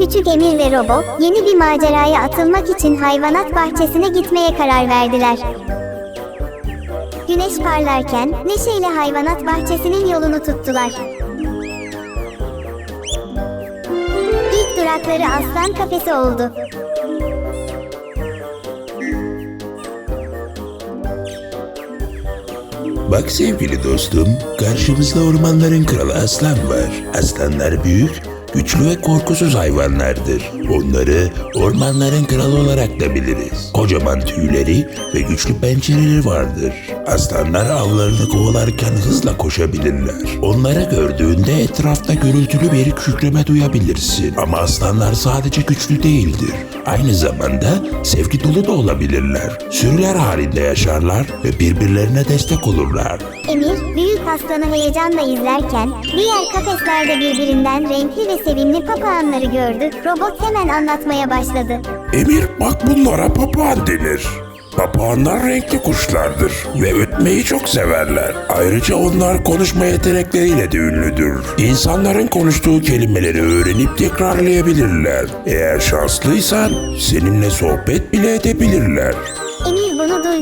Küçük Emir ve Robo, yeni bir maceraya atılmak için hayvanat bahçesine gitmeye karar verdiler. Güneş parlarken neşeyle hayvanat bahçesinin yolunu tuttular. İlk durakları aslan kafesi oldu. Bak sevgili dostum, karşımızda ormanların kralı aslan var. Aslanlar büyük, güçlü ve korkusuz hayvanlardır. Onları ormanların kralı olarak da biliriz. Kocaman tüyleri ve güçlü pençeleri vardır. Aslanlar avlarını kovalarken hızla koşabilirler. Onları gördüğünde etrafta gürültülü bir kükreme duyabilirsin. Ama aslanlar sadece güçlü değildir. Aynı zamanda sevgi dolu da olabilirler. Sürüler halinde yaşarlar ve birbirlerine destek olurlar. Emir, büyük aslanı heyecanla izlerken, diğer kafeslerde birbirinden renkli ve sevimli papağanları gördü. Robot hemen anlatmaya başladı. Emir bak bunlara papağan denir. Papağanlar renkli kuşlardır ve ötmeyi çok severler. Ayrıca onlar konuşma yetenekleriyle de ünlüdür. İnsanların konuştuğu kelimeleri öğrenip tekrarlayabilirler. Eğer şanslıysan seninle sohbet bile edebilirler.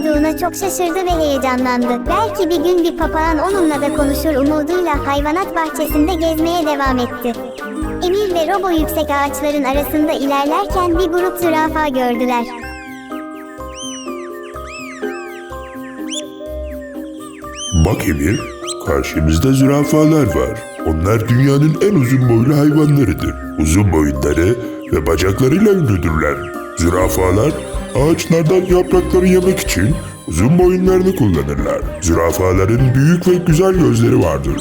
Duyduğuna çok şaşırdı ve heyecanlandı. Belki bir gün bir papağan onunla da konuşur umuduyla hayvanat bahçesinde gezmeye devam etti. Emir ve Robo yüksek ağaçların arasında ilerlerken bir grup zürafa gördüler. Bak Emir, karşımızda zürafalar var. Onlar dünyanın en uzun boylu hayvanlarıdır. Uzun boyunları ve bacaklarıyla ünlüdürler. Zürafalar ağaçlardan yaprakları yemek için uzun boyunlarını kullanırlar. Zürafaların büyük ve güzel gözleri vardır.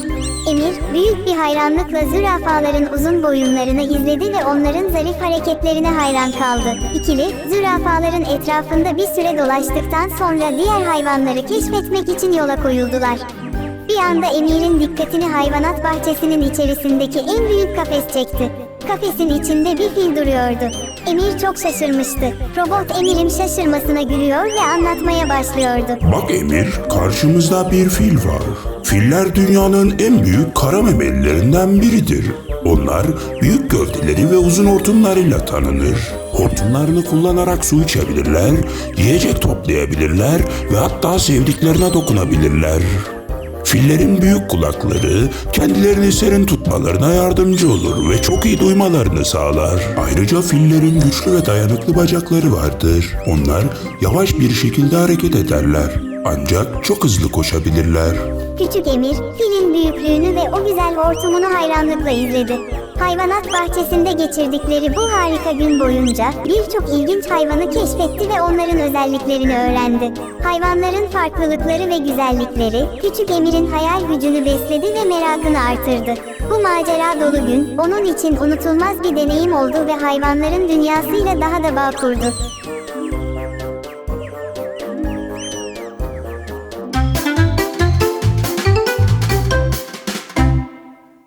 Emir, büyük bir hayranlıkla zürafaların uzun boyunlarını izledi ve onların zarif hareketlerine hayran kaldı. İkili, zürafaların etrafında bir süre dolaştıktan sonra diğer hayvanları keşfetmek için yola koyuldular. Bir anda Emir'in dikkatini hayvanat bahçesinin içerisindeki en büyük kafes çekti. Kafesin içinde bir fil duruyordu. Emir çok şaşırmıştı. Robot Emir'in şaşırmasına gülüyor ve anlatmaya başlıyordu. Bak Emir, karşımızda bir fil var. Filler dünyanın en büyük kara memelilerinden biridir. Onlar büyük gövdeleri ve uzun hortumlarıyla tanınır. Hortumlarını kullanarak su içebilirler, yiyecek toplayabilirler ve hatta sevdiklerine dokunabilirler. Fillerin büyük kulakları kendilerini serin tutmalarına yardımcı olur ve çok iyi duymalarını sağlar. Ayrıca fillerin güçlü ve dayanıklı bacakları vardır. Onlar yavaş bir şekilde hareket ederler. Ancak çok hızlı koşabilirler. Küçük Emir, filin büyüklüğünü ve o güzel hortumunu hayranlıkla izledi. Hayvanat bahçesinde geçirdikleri bu harika gün boyunca birçok ilginç hayvanı keşfetti ve onların özelliklerini öğrendi. Hayvanların farklılıkları ve güzellikleri Küçük Emir'in hayal gücünü besledi ve merakını artırdı. Bu macera dolu gün onun için unutulmaz bir deneyim oldu ve hayvanların dünyasıyla daha da bağ kurdu.